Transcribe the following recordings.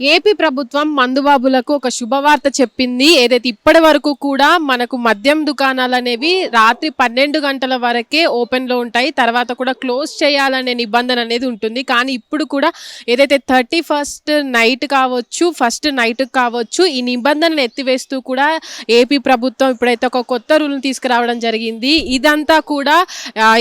AP ప్రభుత్వం మందుబాబులకు ఒక శుభవార్త చెప్పింది. ఏదైతే ఇప్పటి వరకు కూడా మనకు మద్యం దుకాణాలు అనేవి రాత్రి పన్నెండు గంటల వరకే ఓపెన్లో ఉంటాయి. తర్వాత కూడా క్లోజ్ చేయాలనే నిబంధన అనేది ఉంటుంది. కానీ ఇప్పుడు కూడా ఏదైతే థర్టీ ఫస్ట్ నైట్ కావచ్చు ఫస్ట్ నైట్ కావచ్చు ఈ నిబంధనను ఎత్తివేస్తూ కూడా ఏపీ ప్రభుత్వం ఇప్పుడైతే ఒక కొత్త రూల్ని తీసుకురావడం జరిగింది. ఇదంతా కూడా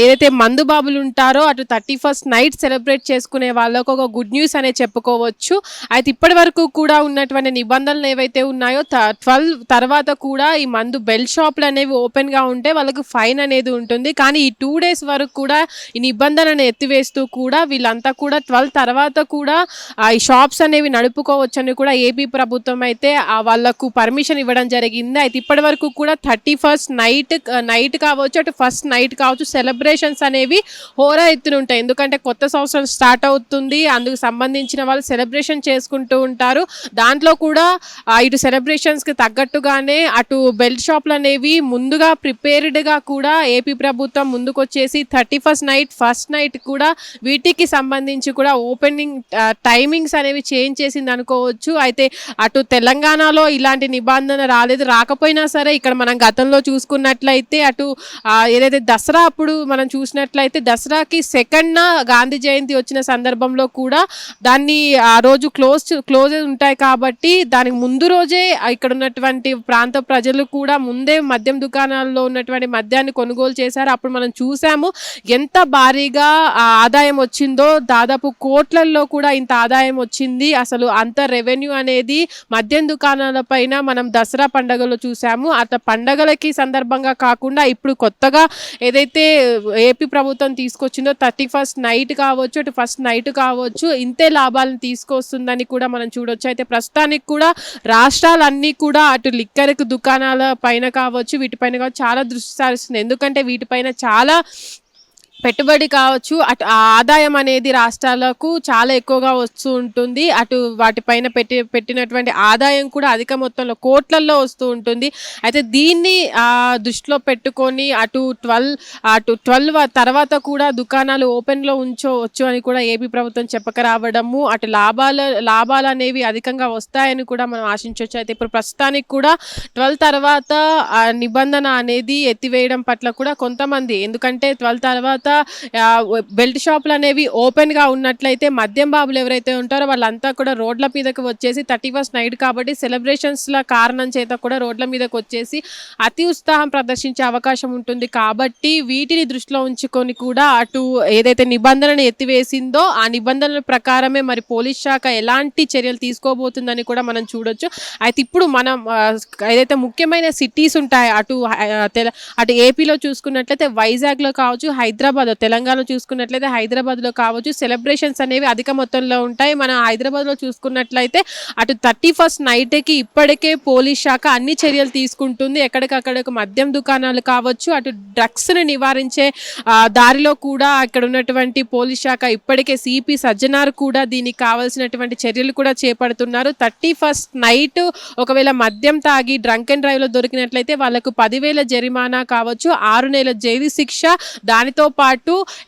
ఏదైతే మందుబాబులు ఉంటారో అటు థర్టీ ఫస్ట్ నైట్ సెలబ్రేట్ చేసుకునే వాళ్ళకు ఒక గుడ్ న్యూస్ అనే చెప్పుకోవచ్చు. అయితే ఇప్పటి వరకు కూడా ఉన్నటువంటి నిబంధనలు ఏవైతే ఉన్నాయో ట్వెల్వ్ తర్వాత కూడా ఈ మందు బెల్ షాప్లు అనేవి ఓపెన్గా ఉంటే వాళ్ళకు ఫైన్ అనేది ఉంటుంది. కానీ ఈ టూ డేస్ వరకు కూడా ఈ నిబంధనను ఎత్తివేస్తూ కూడా వీళ్ళంతా కూడా ట్వెల్వ్ తర్వాత కూడా ఆ, ఈ షాప్స్ అనేవి నడుపుకోవచ్చని కూడా ఏపీ ప్రభుత్వం అయితే వాళ్ళకు పర్మిషన్ ఇవ్వడం జరిగింది. అయితే ఇప్పటి వరకు కూడా థర్టీ ఫస్ట్ నైట్ నైట్ కావచ్చు అటు ఫస్ట్ నైట్ కావచ్చు సెలబ్రేషన్స్ అనేవి హోరా ఎత్తున ఉంటాయి. ఎందుకంటే కొత్త సంవత్సరం స్టార్ట్ అవుతుంది. అందుకు సంబంధించిన వాళ్ళు సెలబ్రేషన్ చేసుకుంటూ ఉంటారు. దాంట్లో కూడా ఇటు సెలబ్రేషన్స్కి తగ్గట్టుగానే అటు బెల్ట్ షాప్లు అనేవి ముందుగా ప్రిపేర్డ్గా కూడా ఏపీ ప్రభుత్వం ముందుకొచ్చేసి thirty first night first night కూడా వీటికి సంబంధించి కూడా ఓపెనింగ్ టైమింగ్స్ అనేవి చేంజ్ చేసింది అనుకోవచ్చు. అయితే అటు తెలంగాణలో ఇలాంటి నిబంధన రాలేదు. రాకపోయినా సరే ఇక్కడ మనం గతంలో చూసుకున్నట్లయితే అటు ఏదైతే దసరా అప్పుడు మనం చూసినట్లయితే దసరాకి సెకండ్న గాంధీ జయంతి వచ్చిన సందర్భంలో కూడా దాన్ని ఆ రోజు క్లోజ్ క్లోజ్ ఉంటాయి కాబట్టి దానికి ముందు రోజే ఇక్కడ ఉన్నటువంటి ప్రాంత ప్రజలు కూడా ముందే మద్యం దుకాణాల్లో ఉన్నటువంటి మద్యాన్ని కొనుగోలు చేశారు. అప్పుడు మనం చూసాము ఎంత భారీగా ఆదాయం వచ్చిందో. దాదాపు కోట్లల్లో కూడా ఇంత ఆదాయం వచ్చింది. అసలు అంత రెవెన్యూ అనేది మద్యం దుకాణాల పైన మనం దసరా పండగలో చూసాము. అట్లా పండగలకి సందర్భంగా కాకుండా ఇప్పుడు కొత్తగా ఏదైతే ఏపీ ప్రభుత్వం తీసుకొచ్చిందో థర్టీ ఫస్ట్ నైట్ కావచ్చు అటు ఫస్ట్ నైట్ కావచ్చు ఇంతే లాభాలను తీసుకొస్తుందని కూడా మనం చూడొచ్చు. అయితే ప్రస్తుతానికి కూడా రాష్ట్రాలన్నీ కూడా అటు లిక్కర్కు దుకాణాల పైన కావచ్చు వీటిపైన కావచ్చు చాలా దృష్టి సారిస్తుంది. ఎందుకంటే వీటిపైన చాలా పెట్టుబడి కావచ్చు అటు ఆ ఆదాయం అనేది రాష్ట్రాలకు చాలా ఎక్కువగా వస్తూ ఉంటుంది. అటు వాటిపైన పెట్టి పెట్టినటువంటి ఆదాయం కూడా అధిక మొత్తంలో కోట్లల్లో వస్తూ ఉంటుంది. అయితే దీన్ని ఆ, దృష్టిలో పెట్టుకొని అటు ట్వెల్వ్ అటు ట్వెల్వ్ తర్వాత కూడా దుకాణాలు ఓపెన్లో ఉంచవచ్చు అని కూడా ఏపీ ప్రభుత్వం చెప్పక రావడము అటు లాభాల లాభాలు అనేవి అధికంగా వస్తాయని కూడా మనం ఆశించవచ్చు. అయితే ఇప్పుడు ప్రస్తుతానికి కూడా ట్వెల్వ్ తర్వాత ఆ నిబంధన అనేది ఎత్తివేయడం పట్ల కూడా కొంతమంది ఎందుకంటే ట్వెల్వ్ తర్వాత బెల్ట్ షాపులు అనేవి ఓపెన్గా ఉన్నట్లయితే మద్యం బాబులు ఎవరైతే ఉంటారో వాళ్ళంతా కూడా రోడ్ల మీదకి వచ్చేసి థర్టీ ఫస్ట్ నైట్ కాబట్టి సెలబ్రేషన్స్ల కారణం చేత కూడా రోడ్ల మీదకి వచ్చేసి అతి ఉత్సాహం ప్రదర్శించే అవకాశం ఉంటుంది. కాబట్టి వీటిని దృష్టిలో ఉంచుకొని కూడా అటు ఏదైతే నిబంధనను ఎత్తివేసిందో ఆ నిబంధనల ప్రకారమే మరి పోలీస్ శాఖ ఎలాంటి చర్యలు తీసుకోబోతుందని కూడా మనం చూడొచ్చు. అయితే ఇప్పుడు మనం ఏదైతే ముఖ్యమైన సిటీస్ ఉంటాయి అటు అటు ఏపీలో చూసుకున్నట్లయితే వైజాగ్లో కావచ్చు హైదరాబాద్ తెలంగాణలో చూసుకున్నట్లయితే హైదరాబాద్లో కావచ్చు సెలబ్రేషన్స్ అనేవి అధిక మొత్తంలో ఉంటాయి. మనం హైదరాబాద్లో చూసుకున్నట్లయితే అటు థర్టీ ఫస్ట్ నైట్కి ఇప్పటికే పోలీస్ శాఖ అన్ని చర్యలు తీసుకుంటుంది. ఎక్కడికక్కడ మద్యం దుకాణాలు కావచ్చు అటు డ్రగ్స్ను నివారించే దారిలో కూడా అక్కడ ఉన్నటువంటి పోలీస్ శాఖ ఇప్పటికే సిపి సజ్జనార్ కూడా దీనికి కావాల్సినటువంటి చర్యలు కూడా చేపడుతున్నారు. థర్టీ ఫస్ట్ నైట్ ఒకవేళ మద్యం తాగి డ్రంక్ అండ్ డ్రైవ్లో దొరికినట్లయితే వాళ్ళకు పదివేల జరిమానా కావచ్చు ఆరు నెలల జైలు శిక్ష. దానితో పాటు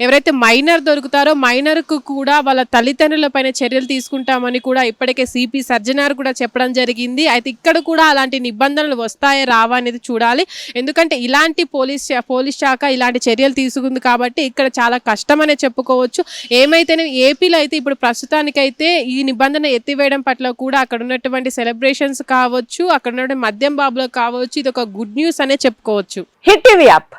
ఎవరైతే మైనర్ దొరుకుతారో మైనర్కు కూడా వాళ్ళ తల్లిదండ్రుల పైన చర్యలు తీసుకుంటామని కూడా ఇప్పటికే సిపి సర్జనార్ కూడా చెప్పడం జరిగింది. అయితే ఇక్కడ కూడా అలాంటి నిబంధనలు వస్తాయా రావా అనేది చూడాలి. ఎందుకంటే ఇలాంటి పోలీస్ పోలీస్ శాఖ ఇలాంటి చర్యలు తీసుకుంది కాబట్టి ఇక్కడ చాలా కష్టమనే చెప్పుకోవచ్చు. ఏమైతేనే ఏపీలో అయితే ఇప్పుడు ప్రస్తుతానికైతే ఈ నిబంధన ఎత్తివేయడం పట్ల కూడా అక్కడ ఉన్నటువంటి సెలబ్రేషన్స్ కావచ్చు అక్కడ ఉన్నటువంటి మద్యం బాబులో కావచ్చు ఇది ఒక గుడ్ న్యూస్ అనే చెప్పుకోవచ్చు. Hit TV app.